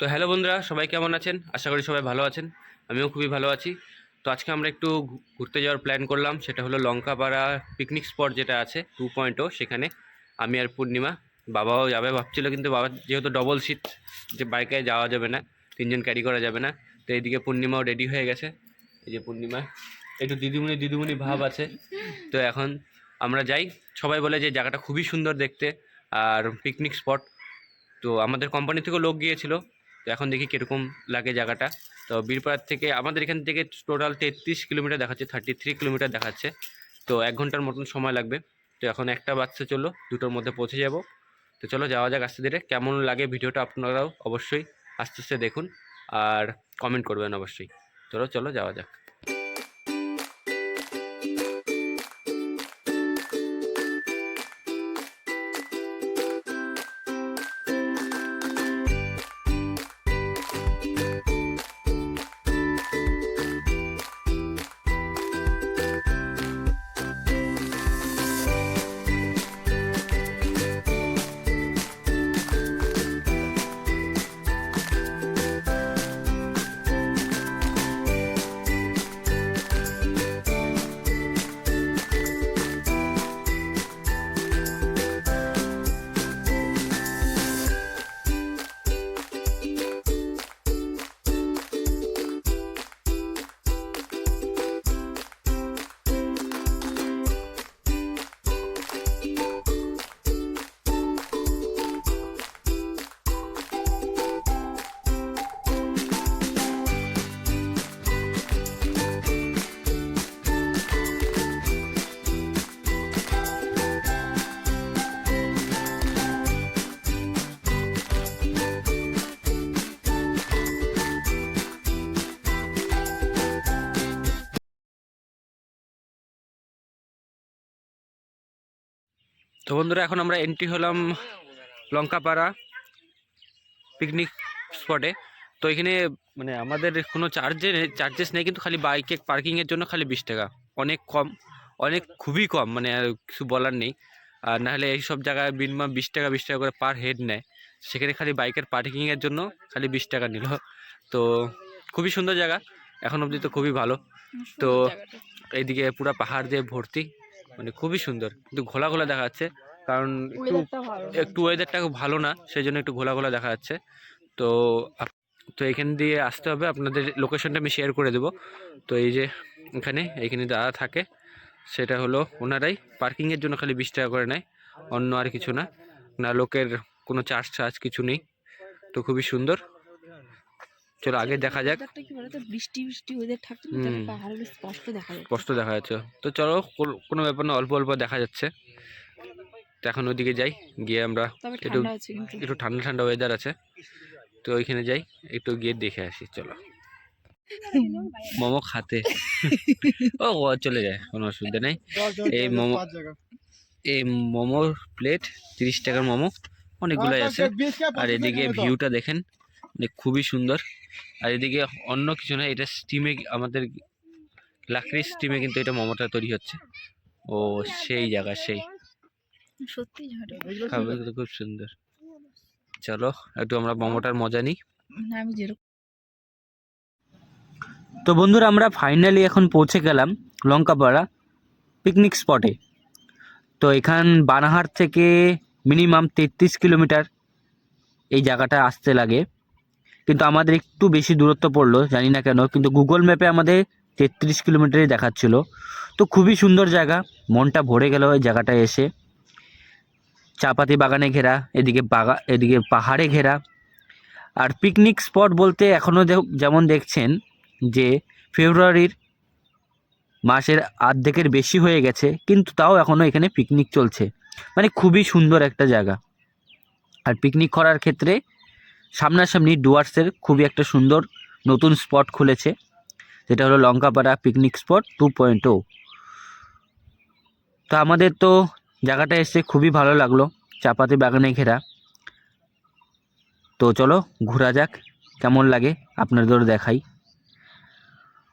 তো হ্যালো বন্ধুরা, সবাই কেমন আছেন? আশা করি সবাই ভালো আছেন। আমিও খুবই ভালো আছি। তো আজকে আমরা একটু ঘুরতে যাওয়ার প্ল্যান করলাম। সেটা হলো লঙ্কাপাড়া পিকনিক স্পট যেটা আছে টু পয়েন্টও সেখানে আমি আর পূর্ণিমা। বাবাও যাবে, ভাবছিল কিন্তু বাবা যেহেতু ডবল সিট যে বাইকে যাওয়া যাবে না, তিনজন ক্যারি করা যাবে না। তো এইদিকে পূর্ণিমাও রেডি হয়ে গেছে। এই যে পূর্ণিমা, একটু দিদিমণি দিদিমণি ভাব আছে। তো এখন আমরা যাই। সবাই বলে যে জায়গাটা খুবই সুন্দর দেখতে, আর পিকনিক স্পট তো আমাদের কোম্পানি থেকেও লোক গিয়েছিল। তো এখন দেখি কীরকম লাগে জায়গাটা। তো বীরপাড়ার থেকে, আমাদের এখান থেকে টোটাল তেত্রিশ কিলোমিটার দেখাচ্ছে থার্টি থ্রি কিলোমিটার দেখাচ্ছে। তো এক ঘণ্টার মতন সময় লাগবে। তো এখন একটা বাচ্চা চলল, দুটোর মধ্যে পৌঁছে যাব। তো চলো যাওয়া যাক আস্তে ধীরে। কেমন লাগে ভিডিওটা আপনারাও অবশ্যই আস্তে আস্তে দেখুন। আর কমেন্ট করবেন অবশ্যই। চলো চলো, যাওয়া যাক। তো বন্ধুরা এখন আমরা এন্ট্রি হলাম লঙ্কাপাড়া পিকনিক স্পটে তো এখানে মানে আমাদের কোনো চার্জে চার্জেস নেই কিন্তু খালি বাইকে পার্কিংয়ের জন্য খালি বিশ টাকা। অনেক কম অনেক খুবই কম মানে কিছু বলার নেই। আর নাহলে এইসব জায়গায় মিনিমাম বিশ টাকা বিশ টাকা করে পার হেড নেয়। সেখানে খালি বাইকের পার্কিংয়ের জন্য খালি বিশ টাকা নিল। তো খুবই সুন্দর জায়গা এখন অবধি তো খুবই ভালো। তো এইদিকে পুরো পাহাড় দিয়ে ভর্তি। মানে খুবই সুন্দর। কিন্তু ঘোলা ঘোলা দেখা যাচ্ছে। কারণ একটু একটু ওয়েদারটা খুব ভালো না সেই জন্য একটু ঘোলা ঘোলা দেখা যাচ্ছে। তো তো এখান দিয়ে আসতে হবে। আপনাদের লোকেশনটা আমি শেয়ার করে দেবো। তো এই যে এখানে এইখানে দাদা থাকে। সেটা হলো ওনারাই। পার্কিংয়ের জন্য খালি বিশ টাকা করে নেয়। অন্য আর কিছু না। না লোকের কোনো চার্জ চার্জ কিছু নেই। তো খুবই সুন্দর। চলো আগে দেখা যাক। কি বলতো? বৃষ্টি বৃষ্টি হুম। পাহাড়ে স্পষ্ট দেখা যাচ্ছে। স্পষ্ট দেখা যাচ্ছে। তো চলো কোন- ব্যাপার না অল্প অল্প দেখা যাচ্ছে। তো এখন ওদিকে যাই গিয়ে আমরা একটু- একটু ঠান্ডা ঠান্ডা ওয়েদার আছে। তো ওইখানে যাই একটু গিয়ে দেখে আসি চলো। মোমো খাতে। ও ও চলে যায় কোনো অসুবিধা নেই। এই মোমো এই মোমোর প্লেট তিরিশ টাকার মোমো অনেকগুলাই আছে। আর এদিকে ভিউটা দেখেন মানে খুবই সুন্দর। আর এদিকে অন্য কিছু না এটা স্টিমে আমাদের লাকড়ির স্টিমে কিন্তু এটা মোমোটা তৈরি হচ্ছে। ও সেই জায়গা সেই। সত্যি ঝাড়ে খাবার কিন্তু খুব সুন্দর। চলো একটু আমরা মোমোটার মজা নিই। আমি যেরকম তো বন্ধুরা আমরা ফাইনালি এখন পৌঁছে গেলাম লঙ্কাপাড়া পিকনিক স্পটে তো এখান বানাহাট থেকে মিনিমাম তেত্রিশ কিলোমিটার এই জায়গাটা আসতে লাগে। কিন্তু আমাদের একটু বেশি দূরত্ব পড়ল, জানি না কেন, কিন্তু গুগল ম্যাপে আমাদের তেত্রিশ কিলোমিটারই দেখাচ্ছিল। তো খুবই সুন্দর জায়গা, মনটা ভরে গেল ওই জায়গাটায় এসে। চাপাতি বাগানে ঘেরা, এদিকে বাগা, এদিকে পাহাড়ে ঘেরা। আর পিকনিক স্পট বলতে এখনও যেমন দেখছেন যে ফেব্রুয়ারির মাসের অর্ধেকের বেশি হয়ে গেছে, কিন্তু তাও এখনও এখানে পিকনিক চলছে। মানে খুবই সুন্দর একটা জায়গা। আর পিকনিক করার ক্ষেত্রে সামনাসামনি ডুয়ার্সের খুবই একটা সুন্দর নতুন স্পট খুলেছে, যেটা হলো Lankapara picnic spot two point O. তো আমাদের তো জায়গাটা এসে খুবই ভালো লাগল, চাপাতি বাগানে ঘেরা। তো চলো ঘোরা যাক, কেমন লাগে আপনাদেরও দেখাই।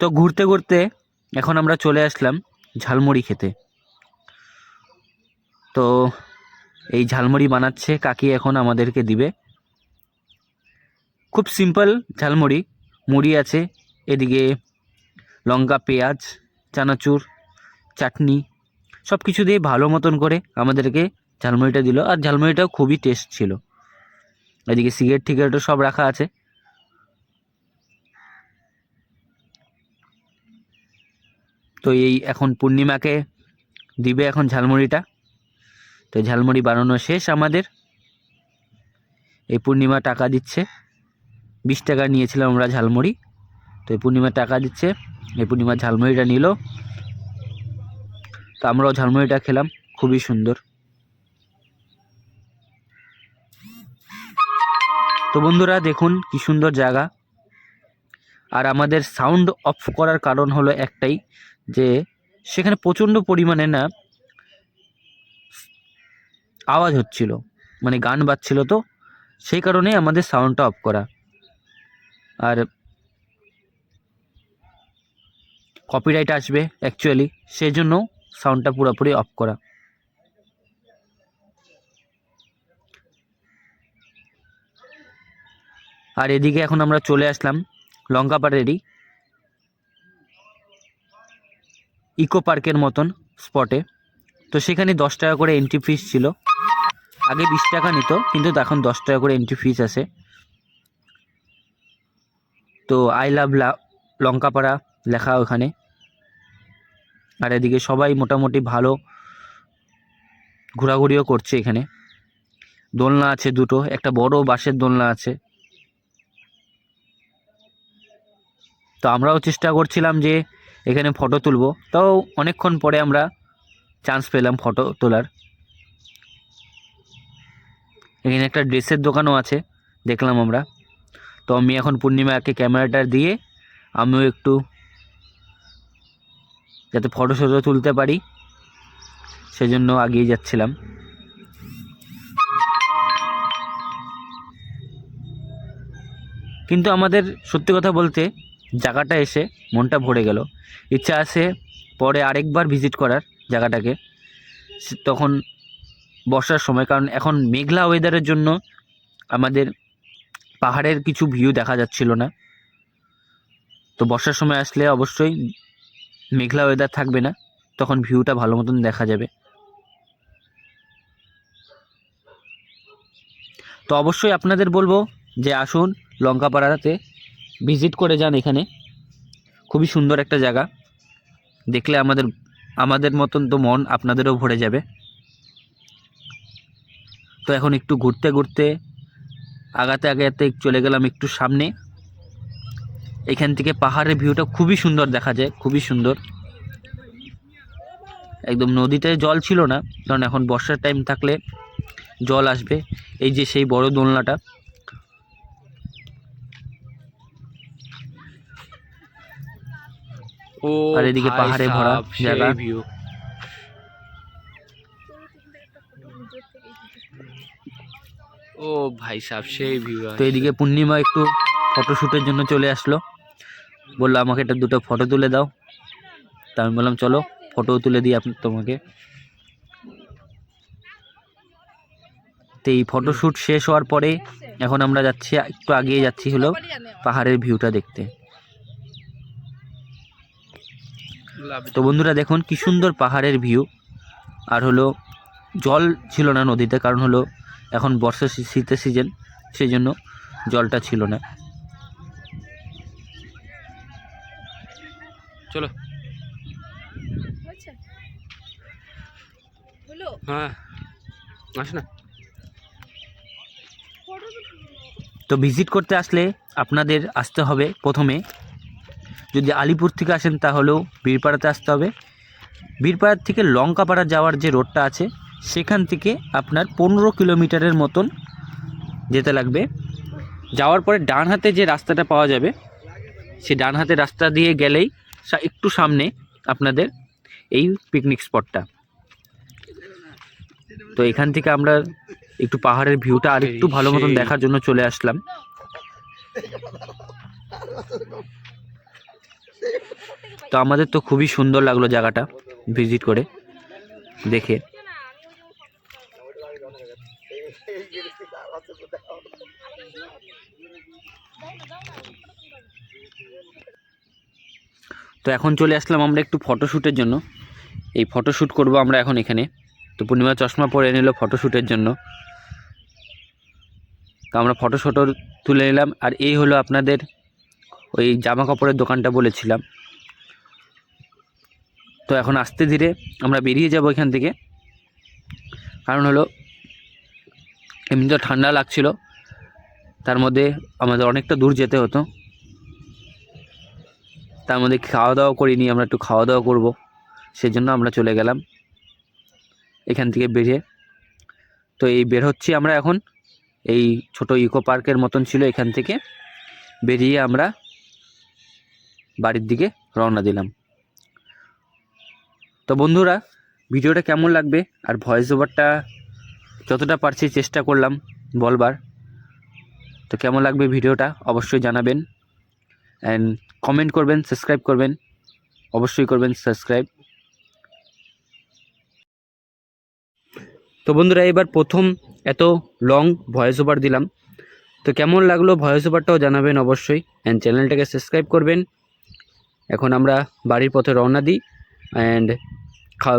তো ঘুরতে ঘুরতে এখন আমরা চলে আসলাম ঝালমুড়ি খেতে। তো এই ঝালমুড়ি বানাচ্ছে কাকি এখন আমাদেরকে দিবে। খুব সিম্পল ঝালমুড়ি, মুড়ি আছে, এদিকে লঙ্কা, পেঁয়াজ, চানাচুর, চাটনি সব কিছু দিয়ে ভালো মতন করে আমাদেরকে ঝালমুড়িটা দিল। আর ঝালমুড়িটাও খুবই টেস্ট ছিল। এদিকে সিগারেট টিগারেটও সব রাখা আছে। তো এই এখন পূর্ণিমাকে দিবে এখন ঝালমুড়িটা। তো ঝালমুড়ি বানানো শেষ আমাদের। এই পূর্ণিমা টাকা দিচ্ছে। বিশ টাকা নিয়েছিলাম আমরা ঝালমুড়ি। তো এই পূর্ণিমা টাকা দিচ্ছে, এই পূর্ণিমা ঝালমুড়িটা নিল। তো আমরাও ঝালমুড়িটা খেলাম, খুবই সুন্দর। তো বন্ধুরা দেখুন কি সুন্দর জায়গা। আর আমাদের সাউন্ড অফ করার কারণ হলো একটাই, যে সেখানে প্রচণ্ড পরিমাণে না আওয়াজ হচ্ছিল মানে গান বাজছিল তো, সেই কারণে আমাদের সাউন্ডটা অফ করা। আর কপিরাইট আসবে অ্যাকচুয়ালি সেই জন্য সাউন্ডটা পুরোপুরি অফ করা। আর এদিকে এখন আমরা চলে আসলাম লঙ্কাপাড়েরই ইকো পার্কের মতন স্পটে তো সেখানে দশ টাকা করে এন্ট্রি ফিস ছিল। আগে বিশ টাকা নিত, কিন্তু এখন দশ টাকা করে এন্ট্রি ফিস আছে। তো আই লাভ লঙ্কাপাড়া লেখা ওখানে। আর এদিকে সবাই মোটামুটি ভালো ঘোরাঘুরিও করছে এখানে। দোলনা আছে দুটো, একটা বড় বাঁশের দোলনা আছে। তো আমরাও চেষ্টা করছিলাম যে এখানে ফটো তুলবো, তাও অনেকক্ষণ পরে আমরা চান্স পেলাম ফটো তোলার। এখানে একটা ড্রেসের দোকানও আছে, দেখলাম আমরা। তো আমি এখন পূর্ণিমাকে ক্যামেরাটা দিয়ে আমিও একটু যাতে ফটো ফটো তুলতে পারি। সেজন্য আগিয়ে যাচ্ছিলাম। কিন্তু আমাদের সত্যি কথা বলতে জায়গাটা এসে মনটা ভরে গেল। ইচ্ছা আছে পরে আরেকবার ভিজিট করার জায়গাটাকে। তখন বর্ষার সময়, কারণ এখন মেঘলা ওয়েদারের জন্য আমাদের পাহাড়ের কিছু ভিউ দেখা যাচ্ছিল না। তো বর্ষার সময় আসলে অবশ্যই মেঘলা ওয়েদার থাকবে না, তখন ভিউটা ভালো মতন দেখা যাবে। তো অবশ্যই আপনাদের বলব যে আসুন লঙ্কাপাড়াতে ভিজিট করে যান এখানে। খুবই সুন্দর একটা জায়গা। দেখলে আমাদের আমাদের মতন তো মন আপনাদেরও ভরে যাবে। তো এখন একটু ঘুরতে ঘুরতে আগাতে আগাতে চলে গেলাম একটু সামনে। এখান থেকে পাহাড়ের ভিউটা খুবই সুন্দর দেখা যায় খুবই সুন্দর। একদম নদীতে জল ছিল না কারণ এখন বর্ষার টাইম থাকলে জল আসবে। এই যে সেই বড় দোলনাটা। ও আর এদিকে পাহাড়ে ভরা জায়গা। ও ভাই সাহেব সেই ভিউ তো এদিকে পূর্ণিমা একটু ফটোশ্যুটের জন্য চলে আসলো। বলল আমাকে একটা দুটো ফটো তুলে দাও। তা আমি বললাম চলো ফটো তুলে দিই আপনি তোমাকে। তো এই ফটোশ্যুট শেষ হওয়ার পরে এখন আমরা যাচ্ছি একটু আগিয়ে যাচ্ছি হলো পাহাড়ের ভিউটা দেখতে। তো বন্ধুরা দেখুন কি সুন্দর পাহাড়ের ভিউ আর হলো জল ছিল না নদীতে কারণ হলো এখন বর্ষা শীতের সিজন সেই জন্য জলটা ছিল না। চলো। হ্যাঁ। আস না। তো ভিজিট করতে আসলে আপনাদের আসতে হবে প্রথমে। যদি আলিপুর থেকে আসেন তাহলেও বীরপাড়াতে আসতে হবে। বীরপাড়ার থেকে লঙ্কাপাড়া যাওয়ার যে রোডটা আছে সেখান থেকে আপনার পনেরো কিলোমিটারের মতন যেতে লাগবে। যাওয়ার পরে ডান হাতে যে রাস্তাটা পাওয়া যাবে সে ডান হাতে রাস্তা দিয়ে গেলেই একটু সামনে আপনাদের এই পিকনিক স্পটটা তো এখান থেকে আমরা একটু পাহাড়ের ভিউটা আর একটু ভালো মতন দেখার জন্য চলে আসলাম। তো আমাদের তো খুবই সুন্দর লাগল জায়গাটা ভিজিট করে দেখে। তো এখন চলে আসলাম আমরা একটু ফটোশ্যুটের জন্য। এই ফটোশ্যুট করব আমরা এখন এখানে। তো পূর্ণিমা চশমা পরে নিল ফটোশ্যুটের জন্য। তো আমরা ফটো তুলে নিলাম। আর এই হলো আপনাদের ওই জামা কাপড়ের দোকানটা বলেছিলাম। তো এখন আস্তে ধীরে আমরা বেরিয়ে যাব এখান থেকে। কারণ হলো, এমনি তো ঠান্ডা লাগছিল। তার মধ্যে আমাদের অনেকটা দূর যেতে হতো। তার মধ্যে খাওয়া দাওয়া করিনি, আমরা একটু খাওয়া দাওয়া করব। সেই জন্য আমরা চলে গেলাম এখান থেকে বেরিয়ে। তো এই বের হচ্ছি আমরা এখন। এই ছোট ইকো পার্কের মতন ছিল এখান থেকে। বেরিয়ে আমরা বাড়ির দিকে রওনা দিলাম। তো বন্ধুরা, ভিডিওটা কেমন লাগবে? আর ভয়েস ওভারটা যতটা পারছি চেষ্টা করলাম বলবার। তো কেমন লাগবে ভিডিওটা অবশ্যই জানাবেন। অ্যান্ড কমেন্ট করবেন সাবস্ক্রাইব করবেন, অবশ্যই করবেন সাবস্ক্রাইব তো বন্ধুরা, এবার প্রথম এত লং ভয়েস ওভার দিলাম। তো কেমন লাগল ভয়েস ওভারটাও জানাবেন অবশ্যই। অ্যান্ড চ্যানেলটাকে সাবস্ক্রাইব করবেন। এখন আমরা বাড়ির পথে রওনা দিই। অ্যান্ড খা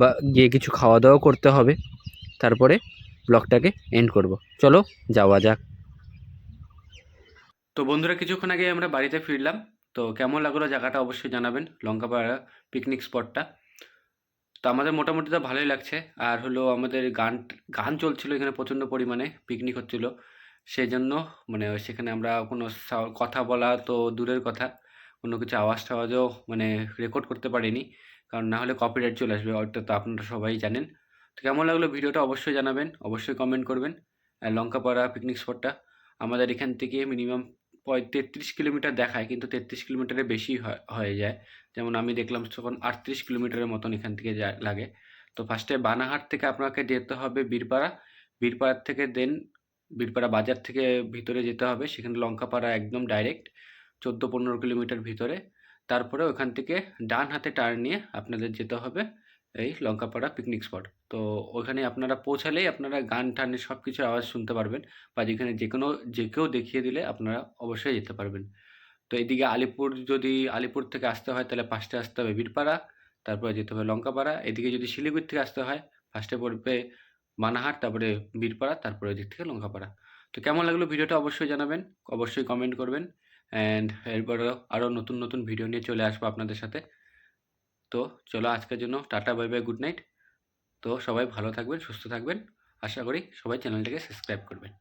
বা, গিয়ে কিছু খাওয়া দাওয়া করতে হবে। তারপরে ব্লগটাকে এন্ড করব। চলো, যাওয়া যাক। তো বন্ধুরা, কিছুক্ষণ আগে আমরা বাড়িতে ফিরলাম। তো কেমন লাগল জায়গাটা অবশ্যই জানাবেন, লঙ্কাপাড়া পিকনিক স্পটটা তো আমাদের মোটামুটি তো ভালোই লাগছে। আর হলো আমাদের গান গান চলছিল এখানে প্রচণ্ড পরিমাণে পিকনিক হচ্ছিল। সেই জন্য মানে সেখানে আমরা কোনো কথা বলা তো দূরের কথা, কোনো কিছু আওয়াজ টাওয়াজও মানে রেকর্ড করতে পারিনি। কারণ না হলে কপিরাইট চলে আসবে ওটা তো আপনারা সবাই জানেন। তো কেমন লাগল ভিডিওটা অবশ্যই জানাবেন, অবশ্যই কমেন্ট করবেন। আর লঙ্কাপাড়া পিকনিক স্পটটা আমাদের এখান থেকে মিনিমাম তেত্রিশ কিলোমিটার দেখায়, কিন্তু তেত্রিশ কিলোমিটারের বেশি হয় যায়। যেমন আমি দেখলাম তখন আটত্রিশ কিলোমিটারের মতন এখান থেকে লাগে। তো ফার্স্টে বানাহাট থেকে আপনাকে যেতে হবে বীরপাড়া। বীরপাড়ার থেকে দেন বীরপাড়া বাজার থেকে ভিতরে যেতে হবে। সেখানে লঙ্কাপাড়া একদম ডাইরেক্ট চোদ্দ পনেরো কিলোমিটার ভিতরে। তারপরে ওখান থেকে ডান হাতে টার্ন নিয়ে আপনাদের যেতে হবে এই লঙ্কাপাড়া পিকনিক স্পট তো ওখানে আপনারা পৌঁছালেই আপনারা গান টানের সব কিছুর আওয়াজ শুনতে পারবেন বা যেখানে যে কোনো যে কেউ দেখিয়ে দিলে আপনারা অবশ্যই যেতে পারবেন। তো এদিকে আলিপুর যদি আলিপুর থেকে আসতে হয় তাহলে ফার্স্টে আসতে হবে বীরপাড়া, তারপরে যেতে হবে লঙ্কাপাড়া, এদিকে যদি শিলিগুড়ি থেকে আসতে হয় ফার্স্টে পড়বে মানাহাট তারপরে বীরপাড়া, তারপরে ওদিক থেকে লঙ্কাপাড়া। তো কেমন লাগল ভিডিওটা অবশ্যই জানাবেন, অবশ্যই কমেন্ট করবেন অ্যান্ড এরপরেও আরও নতুন নতুন ভিডিও নিয়ে চলে আসব আপনাদের সাথে। তো চলো আজকের জন্য tata bye bye good night তো সবাই ভালো থাকবেন সুস্থ থাকবেন। আশা করি সবাই চ্যানেলটাকে সাবস্ক্রাইব করবেন।